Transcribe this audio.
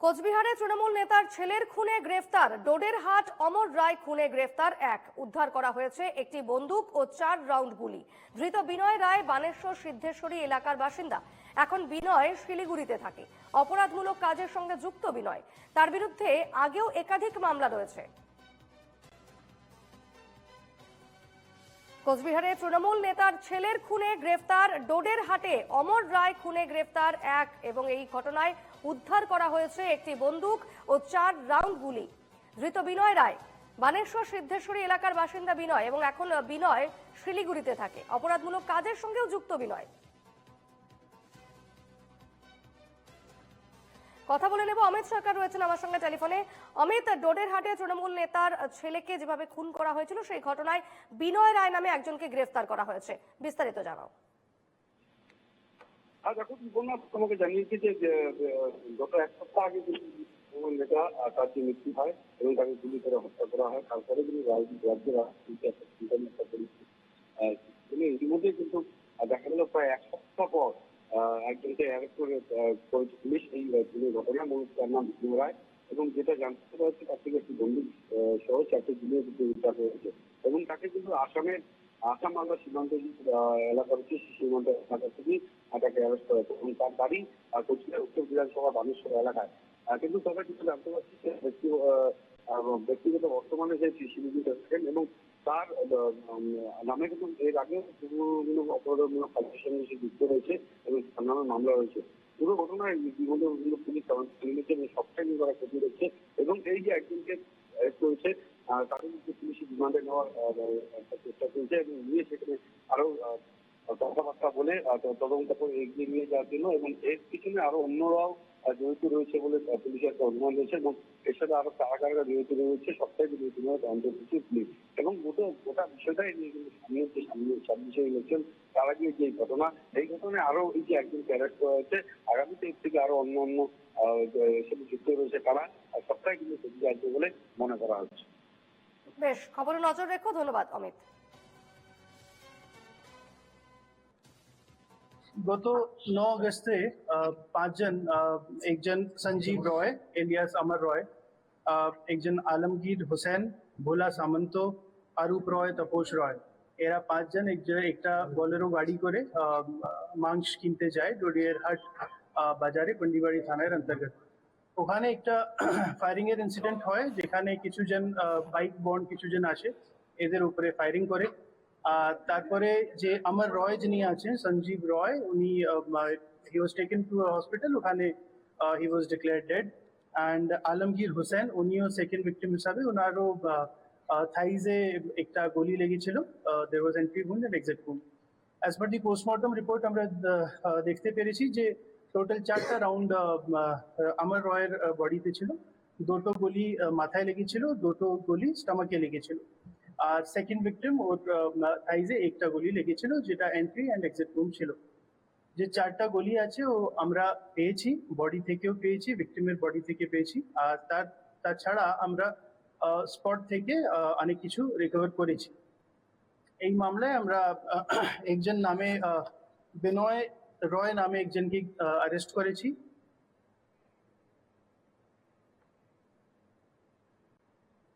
কোচবিহারে তৃণমূল নেতার ছেলের খুনে গ্রেফতার। ডোডের হাট অমর রায় খুনে গ্রেফতার এক। উদ্ধার করা হয়েছে একটি বন্দুক ও চার রাউন্ড গুলি। ধৃত বিনয় রায় বানেশ্বর সিদ্ধেশ্বরী এলাকার বাসিন্দা। এখন বিনয় শিলিগুড়িতে থাকে। অপরাধমূলক কাজের সঙ্গে যুক্ত বিনয়। তার বিরুদ্ধে আগেও একাধিক মামলা রয়েছে। কোচবিহারে তৃণমূল নেতার ছেলের খুনে গ্রেফতার, ডোডের হাটে অমর রায় খুনে গ্রেফতার এক এবং এই ঘটনায় উদ্ধার করা হয়েছে একটি বন্দুক ও চার রাউন্ড গুলি। ধৃত বিনয় রায়, বানেশ্বর সিদ্ধেশ্বরী এলাকার বাসিন্দা বিনয় এবং এখন বিনয় শিলিগুড়িতে থাকে। অপরাধমূলক কাজের সঙ্গেও যুক্ত বিনয়। কথা বলে নেব। অমিত সরকার রয়েছেন আমার সঙ্গে টেলিফোনে। অমিত, ডোডের হাটে তৃণমূল নেতার ছেলেকে যেভাবে খুন করা হয়েছিল, সেই ঘটনায় বিনয় রায় নামে একজনকে গ্রেফতার করা হয়েছে। বিস্তারিত জানাও। দেখো বিপন্না তোমাকে জানিয়েছি যে গত এক সপ্তাহ আগে তৃণমূল নেতা তার যে মৃত্যু হয় এবং তাকে গুলি করে হত্যা করা হয়, তারপরে তিনি রাজনীতি ইতিমধ্যে কিন্তু দেখা গেল প্রায় এক সপ্তাহ পর একজনকে অ্যারেস্ট করে করেছে পুলিশ এই পুলিশ ঘটনা, মূলত তার নাম বিষ্ণু রায়। এবং যেটা জানতে পারা যাচ্ছে তার থেকে একটি বন্দুক সহ চারটে গুলিও কিন্তু উদ্ধার হয়েছে। এবং তাকে কিন্তু আসামের আসাম বাংলা সীমান্ত এলাকা রয়েছে সেই সীমান্ত এলাকা থেকে তাকে অ্যারেস্ট করা এবং তার বাড়ি কোচবিহার উত্তর বিধানসভা বানেশ্বর এলাকায়। কিন্তু তবে কিন্তু জানতে পারছি যে ব্যক্তিগত বর্তমানে যে শিলিগুড়িতে থাকেন এবং তার নামে কিন্তু এর আগে বিভিন্ন অপরাধমূলক কাজের সঙ্গে সে যুক্ত রয়েছে এবং তার নামে মামলা রয়েছে। পুরো ঘটনায় ইতিমধ্যে বিভিন্ন পুলিশ তদন্ত নিয়েছে এবং সবটাই নিয়ে তারা ক্ষতি রয়েছে এবং এই যে একজনকে অ্যারেস্ট করেছে তাদের কিন্তু পুলিশ রিমান্ডে নেওয়ার চেষ্টা চলছে এবং নিয়ে সেখানে আরও আহ, করে এগিয়ে নিয়ে যাওয়ার জন্য এবং এর পিছনে আরও অন্যরাও জড়িত রয়েছে বলে পুলিশের একটা অনুমান রয়েছে এবং এর সাথে আরও কারাগাররা জড়িত রয়েছে, সবটাই কিন্তু ইতিমধ্যে তদন্ত করছে পুলিশ এবং গোটা গোটা বিষয়টাই নিয়ে কিন্তু সামনে যে সামনে ছাব্বিশে ইলেকশন, তার আগে যে ঘটনা, এই ঘটনায় আরও এই যে একজন ক্যারেক্ট করা হয়েছে আগামীতে এর থেকে আরও অন্য অন্য সাথে যুক্ত রয়েছে তারা সবটাই কিন্তু সত্যি আসবে বলে মনে করা হচ্ছে। বেশ খবরে নজর রেখো, ধন্যবাদ, অমিত। গত ন আগস্টে পাঁচজন একজন সঞ্জীব রয়, এলিয়াস অমর রয় একজন আলমগীর হোসেন, ভোলা সামন্ত অরূপ রয় তপোষ রয়। এরা পাঁচজন এক একটা বলেরো গাড়ি করে মাংস কিনতে যায় ডোডিয়ার হাট বাজারে পন্ডিবাড়ি থানার অন্তর্গত। ওখানে একটা ফায়ারিং এর ইনসিডেন্ট হয়, যেখানে কিছুজন বাইক বন্ড কিছুজন আসে, এদের উপরে ফায়ারিং করে। আর তারপরে যে আমার রয় যিনি আছেন, সঞ্জীব রয়, উনি হি ওয়াজ টেকেন টু হসপিটাল ওখানে হি ওয়াজ declare dead and Alamgir Hossain, উনিও সেকেন্ড ভিকটিম হিসাবে ওনারও থাইজে একটা গলি লেগেছিল দের ওয়াজ এন্ট্রি বুন অ্যান্ড এক্সিট বুন অ্যাজ পার দি পোস্টমর্টম রিপোর্ট আমরা দেখতে পেরেছি যে টোটাল চারটা রাউন্ড আমার রয়ের বডিতে ছিল। দুটো গলি মাথায় লেগেছিল, দুটো গলি স্টমাকে লেগেছিল। আর সেকেন্ড ভিকটিম ওর থাইজে একটা গলি লেগেছিল, যেটা এন্ট্রি অ্যান্ড এক্সিট রুম ছিল। যে চারটা গলি আছে, ও, আমরা পেয়েছি বডি থেকেও পেয়েছি ভিকটিমের বডি থেকে পেয়েছি। আর তার তাছাড়া আমরা স্পট থেকে অনেক কিছু রিকভার করেছি। এই মামলায় আমরা একজন নামে বিনয় রয় নামে একজনকে অ্যারেস্ট করেছি।